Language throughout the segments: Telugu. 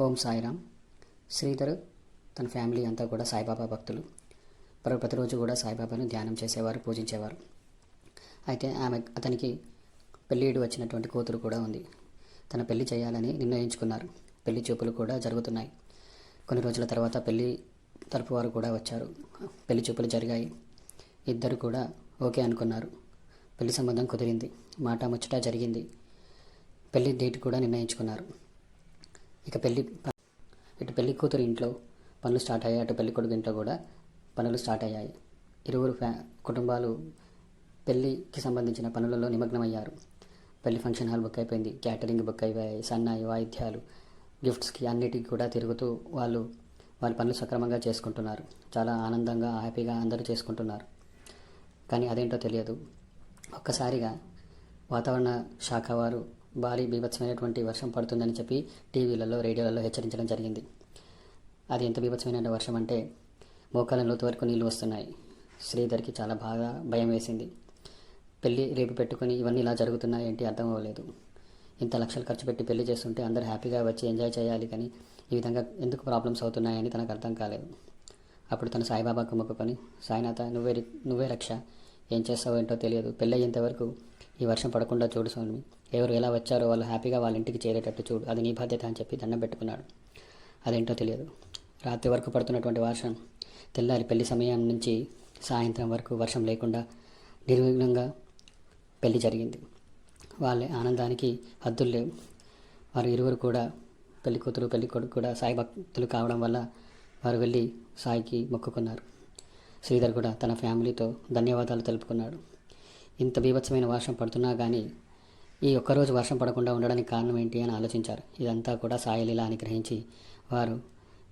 ఓం సాయిరామ్. శ్రీధర్ తన ఫ్యామిలీ అంతా కూడా సాయిబాబా భక్తులు. ప్రతిరోజు కూడా సాయిబాబాను ధ్యానం చేసేవారు పూజించేవారు. అయితే ఆమె అతనికి పెళ్ళిడు వచ్చినటువంటి కూతురు కూడా ఉంది. తన పెళ్ళి చేయాలని నిర్ణయించుకున్నారు. పెళ్ళి చూపులు కూడా జరుగుతున్నాయి. కొన్ని రోజుల తర్వాత పెళ్ళి తరపు వారు కూడా వచ్చారు. పెళ్ళి చూపులు జరిగాయి. ఇద్దరు కూడా ఓకే అనుకున్నారు. పెళ్ళి సంబంధం కుదిరింది. మాట ముచ్చట జరిగింది. పెళ్ళి డేట్ కూడా నిర్ణయించుకున్నారు. ఇక పెళ్ళి ఇటు పెళ్ళి కూతురు ఇంట్లో పనులు స్టార్ట్ అయ్యాయి. అటు పెళ్ళి కొడుకు ఇంట్లో కూడా పనులు స్టార్ట్ అయ్యాయి. ఇరువురు ఫ్యా కుటుంబాలు పెళ్ళికి సంబంధించిన పనులలో నిమగ్నమయ్యారు. పెళ్ళి ఫంక్షన్ హాల్ బుక్ అయిపోయింది. క్యాటరింగ్ బుక్ అయిపోయాయి. సన్నాయి వాయిద్యాలు గిఫ్ట్స్కి అన్నిటికీ కూడా తిరుగుతూ వాళ్ళు వాళ్ళ పనులు సక్రమంగా చేసుకుంటున్నారు. చాలా ఆనందంగా హ్యాపీగా అందరూ చేసుకుంటున్నారు. కానీ అదేంటో తెలియదు. ఒక్కసారిగా వాతావరణ శాఖ వారు భారీ బీభత్సమైనటువంటి వర్షం పడుతుందని చెప్పి టీవీలలో రేడియోలలో హెచ్చరించడం జరిగింది. అది ఎంత బీభత్సమైన వర్షం అంటే మోకాళ్ళ లోతు వరకు నీళ్ళు వస్తున్నాయి. శ్రీధర్కి చాలా బాగా భయం వేసింది. పెళ్ళి రేపు పెట్టుకొని ఇవన్నీ ఇలా జరుగుతున్నాయి ఏంటి అర్థం అవ్వలేదు. ఇంత లక్షలు ఖర్చు పెట్టి పెళ్ళి చేస్తుంటే అందరు హ్యాపీగా వచ్చి ఎంజాయ్ చేయాలి కానీ ఈ విధంగా ఎందుకు ప్రాబ్లమ్స్ అవుతున్నాయని తనకు అర్థం కాలేదు. అప్పుడు తను సాయిబాబాకు మొక్కుకొని సాయినాథ నువ్వే రి- నువ్వే రక్ష ఏం చేస్తావో ఏంటో తెలియదు. పెళ్ళి ఈ వర్షం పడకుండా చూడు స్వామి ఎవరు ఎలా వచ్చారో వాళ్ళు హ్యాపీగా వాళ్ళ ఇంటికి చేరేటట్టు చూడు అది నీ బాధ్యత అని చెప్పి దండం పెట్టుకున్నాడు. అదేంటో తెలియదు. రాత్రి వరకు పడుతున్నటువంటి వర్షం తెల్లారి పెళ్ళి సమయం నుంచి సాయంత్రం వరకు వర్షం లేకుండా నిర్విఘ్నంగా పెళ్ళి జరిగింది. వాళ్ళ ఆనందానికి హద్దులు లేవు. వారు ఇరువురు కూడా పెళ్ళి కూతురు పెళ్ళి కొడుకు కూడా సాయి భక్తులు కావడం వల్ల వారు వెళ్ళి సాయికి మొక్కుకున్నారు. శ్రీధర్ కూడా తన ఫ్యామిలీతో ధన్యవాదాలు తెలుపుకున్నాడు. ఇంత బీభత్సమైన వర్షం పడుతున్నా కానీ ఈ ఒక్కరోజు వర్షం పడకుండా ఉండడానికి కారణం ఏంటి అని ఆలోచించారు. ఇదంతా కూడా సాయి అని గ్రహించి వారు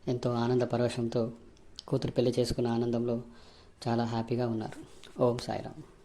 ఎంతో ఆనంద పరవశంతో కూతురు పెళ్ళి చేసుకున్న ఆనందంలో చాలా హ్యాపీగా ఉన్నారు. ఓం సాయిరామ్.